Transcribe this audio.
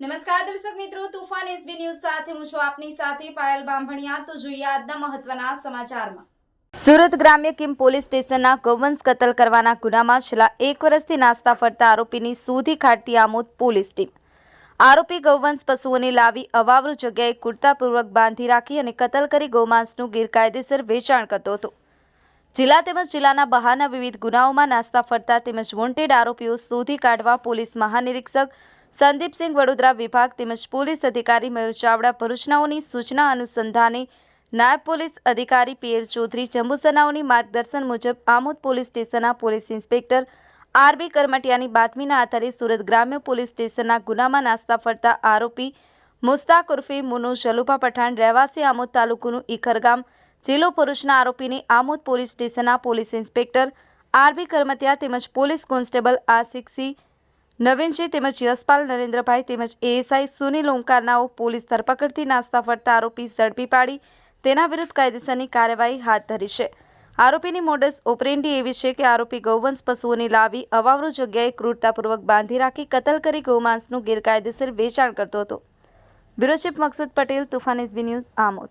નમસ્કાર દર્શક મિત્રો, તુફાન એસબી ન્યૂઝ સાથે હું છું આપની સાથે પાયલ બાંભણિયા. તો જોઈએ આજના મહત્વના સમાચારમાં. સુરત ગ્રામ્ય કિમ પોલીસ સ્ટેશનના ગૌવંશ કતલ કરવાના ગુનામાં છેલ્લા એક વર્ષથી નાસ્તા ફરતા આરોપીની શોધી કાઢતી આમોદ પોલીસ ટીમ. આરોપી ગૌવંશ પશુઓને લાવી અવાવરૂ જગ્યાએ કુર્તાપૂર્વક બાંધી રાખી અને કતલ કરી ગૌમાંસનું ગેરકાયદેસર વેચાણ કરતો હતો. જિલ્લા તેમજ જિલ્લાના બહારના વિવિધ ગુનાઓમાં નાસ્તા ફરતા તેમજ વોન્ટેડ આરોપીઓ શોધી કાઢવા પોલીસ મહાનિરીક્ષક સંદીપસિંહ વડોદરા વિભાગ તેમજ પોલીસ અધિકારી મયુર ચાવડા ભરૂચનાઓની સૂચના અનુસંધાને નાયબ પોલીસ અધિકારી પીએલ ચૌધરી જંબુસનાઓની માર્ગદર્શન મુજબ આમોદ પોલીસ સ્ટેશનના પોલીસ ઇન્સ્પેક્ટર આરબી કરમટિયાની બાતમીના આધારે સુરત ગ્રામ્ય પોલીસ સ્ટેશનના ગુનામાં નાસ્તા ફરતા આરોપી મુસ્તાક ઉર્ફે મુનુ જલુભા પઠાણ રહેવાસી આમોદ તાલુકાનું ઇખરગામ જિલ્લો ભરૂચના આરોપીને આમોદ પોલીસ સ્ટેશનના પોલીસ ઇન્સ્પેક્ટર આરબી કરમટીયા તેમજ પોલીસ કોન્સ્ટેબલ આશિકસિંહ નવીનજી તેમજ યશપાલ નરેન્દ્રભાઈ તેમજ એએસઆઈ સુનિલ ઓંકારનાઓ પોલીસ ધરપકડથી નાસ્તા ફરતા આરોપી ઝડપી પાડી તેના વિરુદ્ધ કાયદેસરની કાર્યવાહી હાથ ધરી છે. આરોપીની મોડસ ઓપરેન્ડી એવી છે કે આરોપી ગૌવંશ પશુઓને લાવી અવાવરૂ જગ્યાએ ક્રૂરતાપૂર્વક બાંધી રાખી કતલ કરી ગૌમાંસનું ગેરકાયદેસર વેચાણ કરતો હતો. Bureau Maqsood Patel, Tufan SB news Amod.